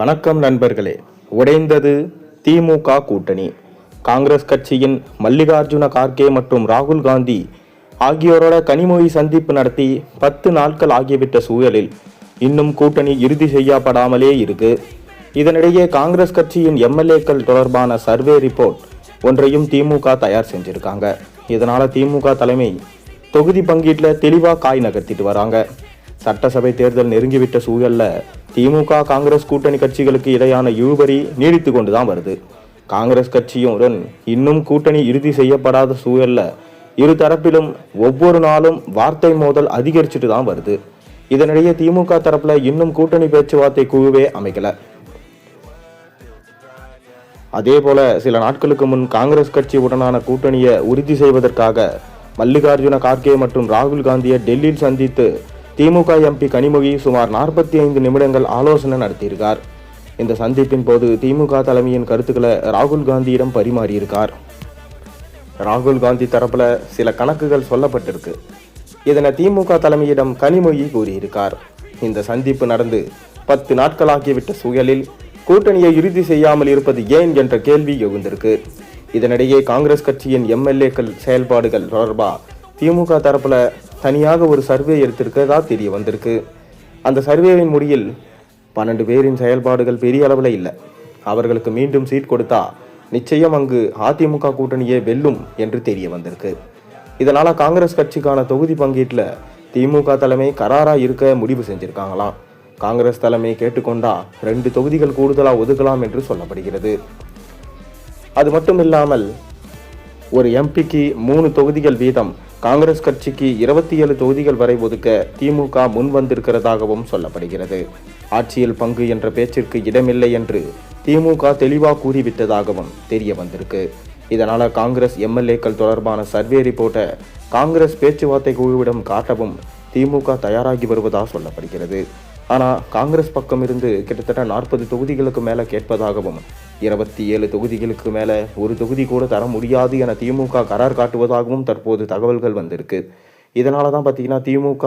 வணக்கம் நண்பர்களே. உடைந்தது திமுக கூட்டணி. காங்கிரஸ் கட்சியின் மல்லிகார்ஜுன கார்கே மற்றும் ராகுல் காந்தி ஆகியோரோட கனிமொழி சந்திப்பு நடத்தி பத்து நாட்கள் ஆகிவிட்ட சூழலில் இன்னும் கூட்டணி இறுதி செய்யப்படாமலே இருக்கு. இதனிடையே காங்கிரஸ் கட்சியின் எம்எல்ஏக்கள் தொடர்பான சர்வே ரிப்போர்ட் ஒன்றையும் திமுக தயார் செஞ்சிருக்காங்க. இதனால் திமுக தலைமை தொகுதி பங்கீட்டில் தெளிவாக காய் நகர்த்திட்டு வராங்க. சட்டசபை தேர்தல் நெருங்கிவிட்ட சூழலில் திமுக காங்கிரஸ் கூட்டணி கட்சிகளுக்கு இடையான இழுபறி நீடித்து கொண்டுதான் வருது. காங்கிரஸ் கட்சியுடன் இன்னும் கூட்டணி இறுதி செய்யப்படாத சூழல்ல இரு தரப்பிலும் ஒவ்வொரு நாளும் வார்த்தை மோதல் அதிகரிச்சுட்டு தான் வருது. இதனிடையே திமுக தரப்புல இன்னும் கூட்டணி பேச்சுவார்த்தை குழுவே அமைக்கல. அதே போல சில நாட்களுக்கு முன் காங்கிரஸ் கட்சியுடனான கூட்டணியை உறுதி செய்வதற்காக மல்லிகார்ஜுன கார்கே மற்றும் ராகுல் காந்தியை டெல்லியில் சந்தித்து திமுக எம்பி கனிமொழி சுமார் நாற்பத்தி ஐந்து நிமிடங்கள் ஆலோசனை நடத்தியிருக்கார். இந்த சந்திப்பின் போது திமுக தலைமையின் கருத்துக்களை ராகுல் காந்தியிடம் பரிமாறியிருக்கார். ராகுல் காந்தி தரப்பில் சில கணக்குகள் சொல்லப்பட்டிருக்கு. இதனை திமுக தலைமையிடம் கனிமொழி கூறியிருக்கார். இந்த சந்திப்பு நடந்து பத்து நாட்களாகிவிட்ட சூழலில் கூட்டணியை இறுதி செய்யாமல் இருப்பது ஏன் என்ற கேள்வி எழுந்திருக்கு. இதனிடையே காங்கிரஸ் கட்சியின் எம்எல்ஏக்கள் செயல்பாடுகள் தொடர்பாக திமுக தரப்பில் தனியாக ஒரு சர்வே எடுத்திருக்கிறதா தெரிய வந்திருக்கு. அந்த சர்வேவின் முடியில் பன்னெண்டு பேரின் செயல்பாடுகள் பெரிய அளவில் இல்லை. அவர்களுக்கு மீண்டும் சீட் கொடுத்தா நிச்சயம் அங்கு அதிமுக கூட்டணியே வெல்லும் என்று தெரிய வந்திருக்கு. இதனால் காங்கிரஸ் கட்சிக்கான தொகுதி பங்கீட்டில் திமுக தலைமை கராராக இருக்க முடிவு செஞ்சுருக்காங்களாம் காங்கிரஸ் தலைமை கேட்டுக்கொண்டா ரெண்டு தொகுதிகள் கூடுதலாக ஒதுக்கலாம் என்று சொல்லப்படுகிறது. அது மட்டும் இல்லாமல் ஒரு எம்பிக்கு மூணு தொகுதிகள் வீதம் காங்கிரஸ் கட்சிக்கு இருபத்தி ஏழு தொகுதிகள் வரை ஒதுக்க திமுக முன் வந்திருக்கிறதாகவும் சொல்லப்படுகிறது. ஆட்சியில் பங்கு என்ற பேச்சிற்கு இடமில்லை என்று திமுக தெளிவாக கூறிவிட்டதாகவும் தெரிய வந்திருக்கு. இதனால் காங்கிரஸ் எம்எல்ஏக்கள் தொடர்பான சர்வே ரிப்போர்ட்டை காங்கிரஸ் பேச்சுவார்த்தை குழுவிடம் காட்டவும் திமுக தயாராகி வருவதாக சொல்லப்படுகிறது. ஆனால் காங்கிரஸ் பக்கம் இருந்து கிட்டத்தட்ட நாற்பது தொகுதிகளுக்கு மேலே கேட்பதாகவும் இருபத்தி ஏழு தொகுதிகளுக்கு மேலே ஒரு தொகுதி கூட தர முடியாது என திமுக கரார் காட்டுவதாகவும் தற்போது தகவல்கள் வந்திருக்கு. இதனால தான் பார்த்தீங்கன்னா திமுக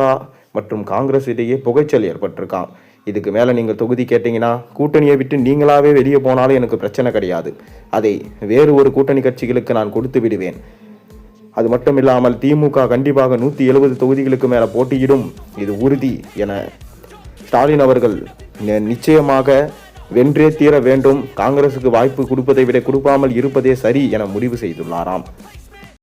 மற்றும் காங்கிரஸ் இடையே புகைச்சல் ஏற்பட்டிருக்கான் இதுக்கு மேலே நீங்கள் தொகுதி கேட்டிங்கன்னா கூட்டணியை விட்டு நீங்களாவே வெளியே போனாலும் எனக்கு பிரச்சனை கிடையாது. அதை வேறு ஒரு கூட்டணி கட்சிகளுக்கு நான் கொடுத்து விடுவேன். அது மட்டும் இல்லாமல் திமுக கண்டிப்பாக நூற்றி எழுபது தொகுதிகளுக்கு மேலே போட்டியிடும். இது உறுதி என ஸ்டாலின் அவர்கள் நிச்சயமாக வென்றே தீர வேண்டும். காங்கிரசுக்கு வாய்ப்பு கொடுப்பதை விட கொடுக்காமல் இருப்பதே சரி என முடிவு செய்துள்ளாராம்.